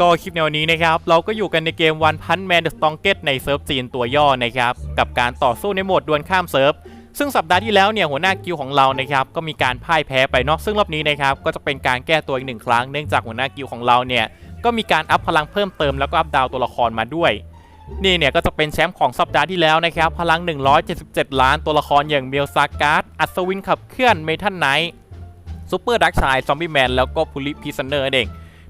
ก็คลิปในวันนี้นะครับ เราก็อยู่กันในเกม One Punch Man The Strongest ในเซิร์ฟจีนตัวย่อนะครับ กับการต่อสู้ในโหมดดวลข้ามเซิร์ฟ ซึ่งสัปดาห์ที่แล้วเนี่ยหัวหน้ากิลของเรานะครับ ก็มีการพ่ายแพ้ไปเนอกซึ่งรอบนี้นะครับ ก็จะเป็นการแก้ตัวอีกหนึ่งครั้งเนื่องจากหัวหน้ากิลของเราเนี่ยก็มีการอัพพลังเพิ่มเติมแล้วก็อัพดาวตัวละครมาด้วยนี่เนี่ยก็จะเป็นแชมป์ของสัปดาห์ที่แล้วนะครับ พลัง 177 ล้านตัวละครอย่างเมลซาการ์ดอัศวินขับเคลื่อนเมทัลไนท์ซูเปอร์ดักชายซอมบี้แมนแล้วก็พูลิพีซันเนอร์เอง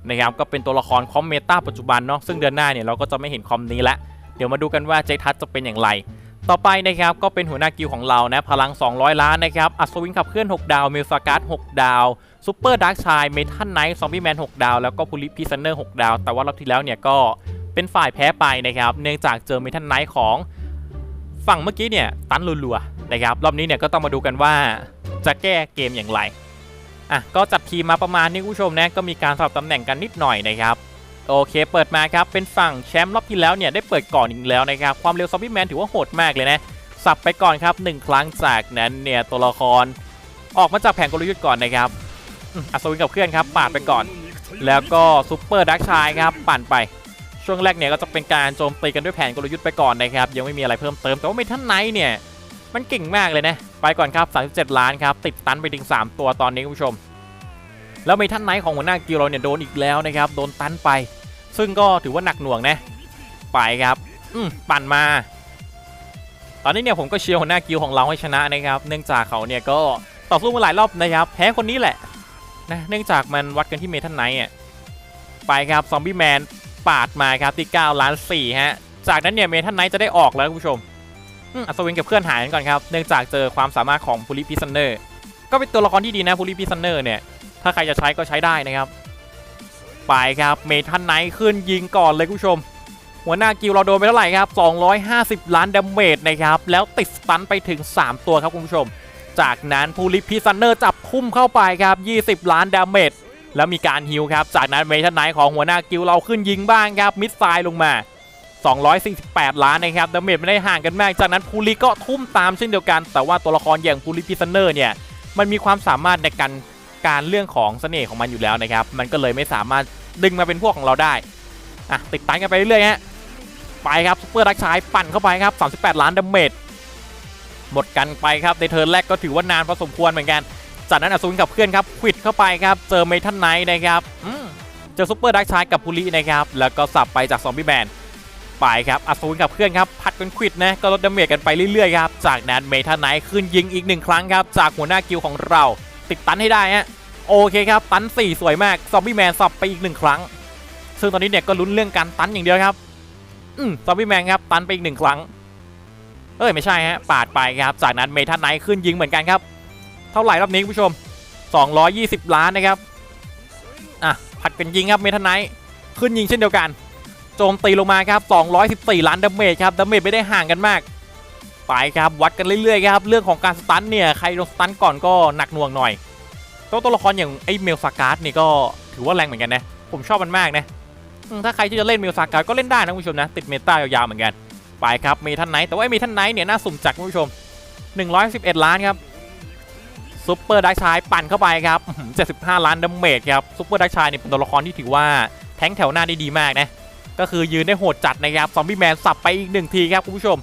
นะครับก็เป็นตัวละครคอมเมตาปัจจุบันเนาะซึ่งเดือนหน้าเนี่ยเราก็จะไม่เห็นคอมนี้ละเดี๋ยวมาดูกันว่าเจทัศจะเป็นอย่างไร ต่อไปนะครับก็เป็นหัวหน้ากิลของเรานะพลัง 200 ล้านนะครับอัศวินขับเคลื่อน 6 ดาวเมลซาการ์ด6ดาวซูเปอร์ดักชายเมทัลไนท์ซอมบี้แมน6ดาว แล้วก็พูลิพีซันเนอร์6ดาว แต่ว่ารอบที่แล้วเนี่ยก็เป็นฝ่ายแพ้ไปนะครับเนื่องจากเจอเมทัลไนท์ของฝั่งเมื่อกี้เนี่ยตันรัวๆนะครับรอบนี้เนี่ยก็ต้องมาดูกันว่าจะแก้เกมอย่างไร อะก็จัดทีมมาประมาณนี้คุณผู้ชมนะก็มีการสลับตำแหน่งกันนิดหน่อยนะครับโอเค เปิดมาครับเป็นฝั่งแชมป์รอบที่แล้วเนี่ยได้เปิดก่อนอีกแล้วนะครับความเร็วซอมบี้แมนถือว่าโหดมากเลยนะสับไปก่อนครับ 1 ครั้งจากนั้นเนี่ยตัวละคร ออกมาจากแผงกลยุทธ์ก่อนนะครับอัศวินกับเคลื่อนครับปาดไปก่อน แล้วก็ซูเปอร์ดักชายครับปั่นไปช่วงแรกเนี่ยก็จะเป็นการโจมตีกันด้วยแผนกลยุทธ์ไปก่อนนะครับยังไม่มีอะไรเพิ่มเติมแต่ว่าเมทัลไนท์เนี่ย มันเก่งมากเลยนะ ไปก่อนครับ 37 ล้านครับ ติดตันไปถึง 3 ตัวตอนนี้คุณผู้ชม แล้วเมทัลไนท์ของหัวหน้ากิลเรเนี่ยโดนอีกแล้วนะครับ โดนตันไป ซึ่งก็ถือว่าหนักหน่วงนะ ไปครับ อืมปั่นมา ตอนนี้เนี่ยผมก็เชียร์หัวหน้ากิลของเราให้ชนะนะครับ เนื่องจากเขาเนี่ยก็ต่อสู้มาหลายรอบนะครับ แพ้คนนี้แหละนะ เนื่องจากมันวัดกันที่เมทัลไนท์อะ ไปครับซอมบี้แมนปาดมาครับที่9ล้าน4ฮะ จากนั้นเนี่ยเมทัลไนท์จะได้ออกแล้วคุณผู้ชม อัศวินกับเพื่อนหายกันก่อนครับ เนื่องจากเจอความสามารถของพูลิพิซันเนอร์ก็เป็นตัวละครที่ดีนะพูลิพิซันเนอร์เนี่ย ถ้าใครจะใช้ก็ใช้ได้นะครับ ไปครับเมทันไนท์ขึ้นยิงก่อนเลยคุณผู้ชม หัวหน้ากิลเราโดนไปเท่าไหร่ครับ 250 ล้านดาเมจนะครับ แล้วติดสตันไปถึง 3 ตัวครับคุณผู้ชม จากนั้นพูลิพิซันเนอร์จับพุ่มเข้าไปครับ 20 ล้านดาเมจแล้วมีการฮิวครับ จากนั้นเมทันไนท์ของหัวหน้ากิลเราขึ้นยิงบ้างครับมิดไซล์ลงมา 248 ล้านนะครับดาเมจไม่ได้ห่างกันมาก จากนั้นพูลิก็ทุ่มตามเช่นเดียวกัน แต่ว่าตัวละครอย่างพูลิพิซเนอร์เนี่ย มันมีความสามารถในการการเรื่องของเสน่ห์ของมันอยู่แล้วนะครับ มันก็เลยไม่สามารถดึงมาเป็นพวกของเราได้ อะ ติดตันกันไปเรื่อยๆฮะ ไปครับซุปเปอร์ดักชายปั่นเข้าไปครับ 38 ล้านดาเมจ หมดกันไปครับในเทิร์นแรกก็ถือว่านานพอสมควรเหมือนกัน จากนั้นอสูรกับเพื่อนครับควิดเข้าไปครับเจอเมทัลไนท์นะครับเจอซุปเปอร์ดักชายกับพูลินะครับแล้วก็สับไปจากซอมบี้แมน ไปครับอสูรกับเพื่อนครับผัดกันควิดนะก็ลดดาเมจกันไปเรื่อยๆครับจากนั้นเมทัลไนท์ขึ้นยิงอีกหนึ่งครั้งครับจากหัวหน้ากิลของเรา ติดตันให้ได้ฮะโอเคครับตัน4สวยมากซอมบี้แมนสับไปอีกหนึ่งครั้ง ซึ่งตอนนี้เนี่ยก็ลุ้นเรื่องการตันอย่างเดียวครับอืมซอมบี้แมนครับตันไปอีกหนึ่งครั้งเอ้ยไม่ใช่ฮะปาดไปครับจากนั้นเมทัลไนท์ขึ้นยิงเหมือนกันครับ เท่าไหร่รอบนี้คุณผู้ชม 220 ล้านนะครับอะผัดกันยิงครับเมทัลไนท์ขึ้นยิงเช่นเดียวกัน โจมตีลงมาครับ 214 ล้านดาเมจครับดาเมจไม่ได้ห่างกันมาก ไปครับวัดกันเรื่อยๆครับ เรื่องของการสตันเนี่ยใครโดนสตันก่อนก็หนักหน่วงหน่อย ตัวตัวละครอย่างไอ้เมลซาการ์ดนี่ก็ถือว่าแรงเหมือนกันนะ ผมชอบมันมากนะถ้าใครที่จะเล่นเมลซาการ์ดก็เล่นได้นะคุณผู้ชมนะ ติดเมตายาวๆเหมือนกัน ไปครับเมทันไหนแต่ว่าไอ้เมทันไหนเนี่ยน่าสุ่มจัดคุณผู้ชม 111 ล้านครับซุปเปอร์ดักชายปั่นเข้าไปครับ75 ล้านดาเมจครับซุปเปอร์ดักชายเนี่ยเป็นตัวละครที่ถือว่าแทงแถวหน้าได้ดีมากนะ ก็คือยืนได้โหดจัดนะครับซอมบี้แมนสับไปอีกหนึ่งทีครับคุณผู้ชม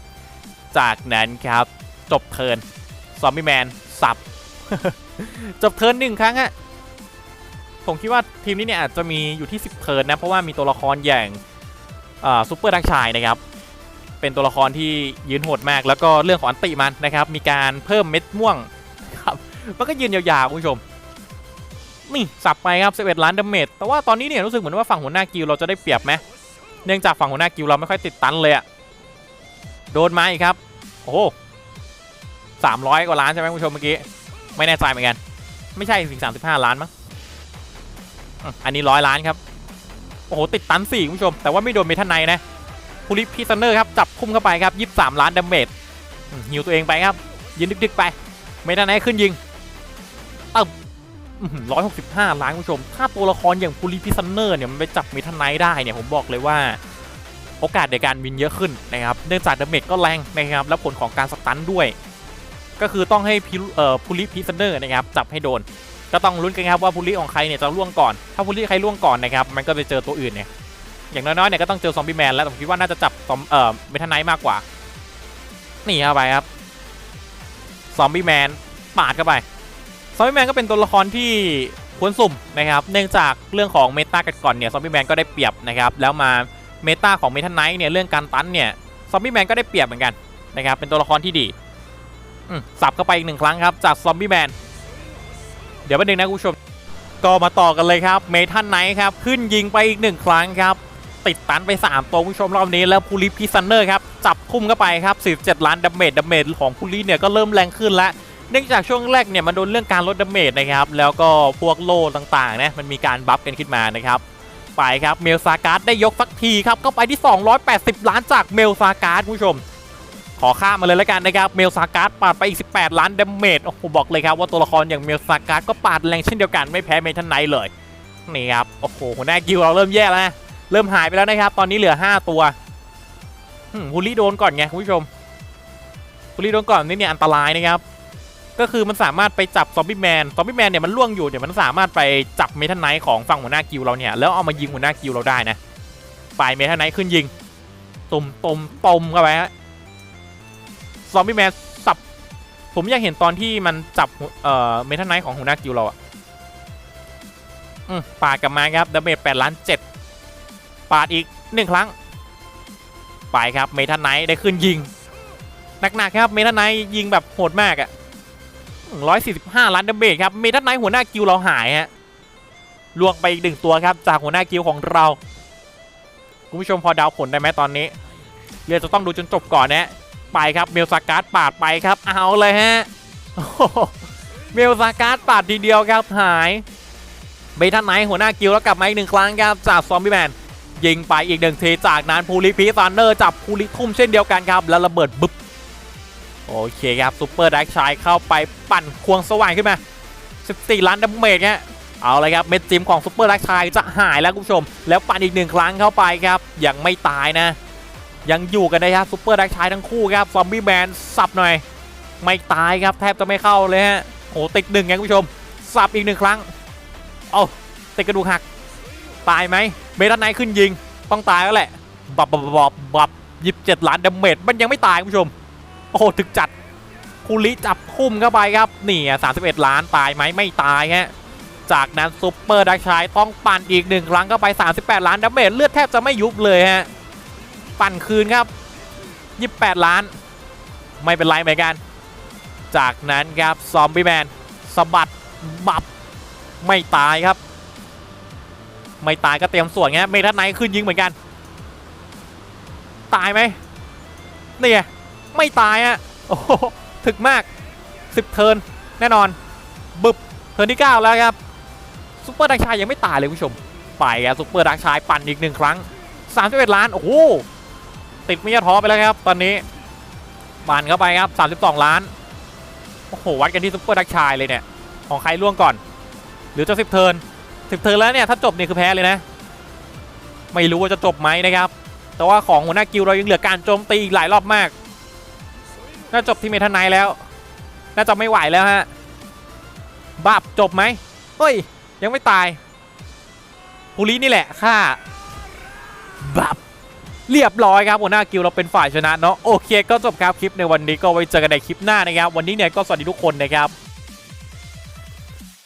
จากนั้นครับจบเทิร์นซอมบี้แมนสับ จบเทิร์นหนึ่งครั้งอะผมคิดว่าทีมนี้เนี่ยอาจจะมีอยู่ที่ 10 เทิร์นนะ เพราะว่ามีตัวละครอย่างซูเปอร์ดักชายนะครับ เป็นตัวละครที่ยืนโหดมาก แล้วก็เรื่องของอันติมันนะครับ มีการเพิ่มเม็ดม่วงครับมันก็ยืนยาวๆคุณผู้ชมนี่สับไปครับ 11 ล้านดาเมจแต่ว่าตอนนี้เนี่ยรู้สึกเหมือนว่าฝั่งหัวหน้ากิลเราจะได้เปรียบไหม เนื่องจากฝั่งหัวหน้ากิลด์เราไม่ค่อยติดตันเลยอะโดนมาอีกครับ โอ้สามร้อยกว่าล้านใช่ไหมคุณผู้ชมเมื่อกี้ ไม่แน่ใจเหมือนกัน ไม่ใช่สิงสามสิบห้าล้านมั้งอันนี้ร้อยล้านครับ โอ้โห ติดตันสี่คุณผู้ชม แต่ว่าไม่โดนเมทันไนนะพูลิพิซันเนอร์ครับ จับพุ่มเข้าไปครับยี่สิบสามล้านดาเมจหิวตัวเองไปครับ ยืนดึกๆไป เมทันไนขึ้นยิงตึ้ม ร้อยหกสิบห้าล้านคุณผู้ชม ถ้าตัวละครอย่างพูลิพิซันเนอร์เนี่ยมันไปจับเมทันไนได้เนี่ยผมบอกเลยว่าโอกาสในการวินเยอะขึ้นนะครับ เนื่องจากดาเมจก็แรงนะครับ แล้วผลของการสตันด้วย ก็คือต้องให้พเอ่อฟูลิพิซันเนอร์นะครับจับให้โดน ก็ต้องลุ้นกันครับว่าพูลิของใครเนี่ยจะล่วงก่อน ถ้าพูลิใครล่วงก่อนนะครับมันก็จะเจอตัวอื่นเนี่ย อย่างน้อยๆเนี่ยก็ต้องเจอซอมบี้แมนแล้วผมคิดว่าน่าจะจับซอมเอ่อเมทันไนท์มากกว่า นี่เข้าไปครับ ซอมบี้แมนปาดเข้าไป ซอมบี้แมนก็เป็นตัวละครที่ควรสุ่มนะครับ เนื่องจากเรื่องของเมตากันก่อนเนี่ยซอมบี้แมนก็ได้เปรียบนะครับ แล้วมาเมตาของเมทันไนท์เนี่ยเรื่องการตันเนี่ยซอมบี้แมนก็ได้เปรียบเหมือนกันนะครับ เป็นตัวละครที่ดีสับเข้าไปอีกหนึ่งครั้งครับจากซอมบี้แมน เดี๋ยวป๊บนึงนะคุณผู้ชม ก็มาต่อกันเลยครับเมทันไนท์ครับ ขึ้นยิงไปอีกหนึ่งครั้งครับ ติดตันไป 3 ตัวคุณผู้ชมรอบนี้แล้วพูลิพิซันเนอร์ครับ จับคุมเข้าไปครับ47ล้านดาเมจดาเมจของพูลิเนี่ยก็เริ่มแรงขึ้นแล้ว เนื่องจากช่วงแรกเนี่ยมันโดนเรื่องการลดดาเมจนะครับแล้วก็พวกโล่ต่างๆนะมันมีการบัฟกันขึ้นมานะครับไปครับเมลซาการ์ดได้ยกสักทีครับก็ไปที่ 280 ล้านจากเมลซาการ์ดคุณผู้ชม ขอข้ามมาเลยแล้วกันนะครับเมลซาการ์ดปาดไปอีก 18 ล้านดาเมจโอ้โหบอกเลยครับว่าตัวละครอย่างเมลซาการ์ดก็ปาดแรงเช่นเดียวกันไม่แพ้เมทันไนเลยนี่ครับโอ้โหหัวหน้ากิลเราเริ่มแย่แล้วนะเริ่มหายไปแล้วนะครับ ตอนนี้เหลือ 5 ตัวอืมฮูลี่โดนก่อนไงคุณผู้ชมฮูลี่โดนก่อนนี่เนี่ยอันตรายนะครับ ก็คือมันสามารถไปจับซอมบี้แมน ซอมบี้แมนเนี่ยมันล่วงอยู่เดี๋ยวมันสามารถไปจับเมทันไนท์ของฝั่งหัวหน้ากิลเราเนี่ย แล้วเอามายิงหัวหน้ากิลเราได้นะปลายเมทันไนท์ขึ้นยิงตุ่มตุ่มตุ่มเข้าไปฮะ ซอมบี้แมนสับ ผมอยากเห็นตอนที่มันจับเอ่อเมทัลไนท์ของหัวหน้ากิลเราอะอืมปาดกลับมาครับดาเมจ8ล้าน7ปาดอีกหนึ่งครั้ง ไปครับเมทัลไนท์ได้ขึ้นยิงหนักๆครับเมทัลไนท์ยิงแบบโหดมากอะ 145 ล้านดาเมจครับเมทัลไนท์หัวหน้ากิลเราหายฮะล่วงไปอีกหนึ่งตัวครับ จากหัวหน้ากิลของเรา คุณผู้ชมพอเดาผลได้ไหมตอนนี้เรียจะต้องดูจนจบก่อนนะไปครับเมลซาการ์ดปาดไปครับ เอาเลยฮะเมลซาการ์ดปาดทีเดียวครับหายเบทันไนท์หัวหน้ากิลแล้วกลับมาอีกหนึ่งครั้งครับจากซอมบี้แมนยิงไปอีกหนึ่งทีจากนั้นพูลิพีซันเนอร์จับพูลิทุ่มเช่นเดียวกันครับแล้วระเบิดบึ๊บ โอเคครับซูเปอร์ดักชายเข้าไปปั่นควงสว่างขึ้นมา 14 ล้านดาเมจเนี่ยเอาเลยครับเม็ดจิมของซูเปอร์ดักชายจะหายแล้วคุณผู้ชม แล้วปั่นอีกหนึ่งครั้งเข้าไปครับ ยังไม่ตายนะ ยังอยู่กันนะครับซูเปอร์ดักชายทั้งคู่ครับซอมบี้แมนสับหน่อย ไม่ตายครับแทบจะไม่เข้าเลยฮะโอ้ติดหนึ่งไงคุณผู้ชม สับอีกหนึ่งครั้ง เอาติดกระดูกหัก ตายไหมเมทันไนท์ขึ้นยิง ต้องตายแล้วแหละ บับบับบับบับยิบเจ็ดล้านดาเมจมันยังไม่ตายคุณผู้ชม โอ้โหถึกจัดคูลิจับคุ้มเข้าไปครับนี่สามสิบเอ็ดล้านตายไหมไม่ตายฮะจากนั้นซูเปอร์ดักชายต้องปั่นอีกหนึ่งครั้งเข้าไป 38 ล้านดาเมจเลือดแทบจะไม่ยุบเลยฮะปั่นคืนครับ 28 ล้าน ไม่เป็นไรเหมือนกัน จากนั้นครับซอมบี้แมนสะบัดบับไม่ตายครับ ไม่ตายก็เตรียมส่วนไงเมทัลไนท์ขึ้นยิงเหมือนกัน ตายไหมนี่ไง ไม่ตายอะโอ้โหถึกมาก 10 เทิร์นแน่นอน บึบเทิร์นที่ 9 แล้วครับซุปเปอร์ดักชายยังไม่ตายเลยคุณผู้ชม ไปครับซุปเปอร์ดักชายปั่นอีกหนึ่งครั้ง31ล้าน โอ้โห ติดม่ยอท้อไปแล้วครับ ตอนนี้ปั่นเข้าไปครับ 32 ล้าน โอ้โห วัดกันที่ซุปเปอร์ดักชายเลยเนี่ย ของใครล่วงก่อน หรือจะ10 เทิร์น10 เทิร์นแล้วเนี่ย ถ้าจบเนี่ยคือแพ้เลยนะ ไม่รู้ว่าจะจบไหมนะครับ แต่ว่าของหัวหน้ากิลเรายังเหลือการโจมตีอีกหลายรอบมาก น่าจบที่เมทันไนแล้ว น่าจะไม่ไหวแล้วฮะบับจบไหมเฮ้ย ยังไม่ตายภูรินี่แหละฆ่าบับเรียบร้อยครับหัวหน้ากิลเราเป็นฝ่ายชนะเนาะโอเคก็จบครับคลิปในวันนี้ก็ไว้เจอกันในคลิปหน้านะครับ วันนี้เนี่ยก็สวัสดีทุกคนนะครับ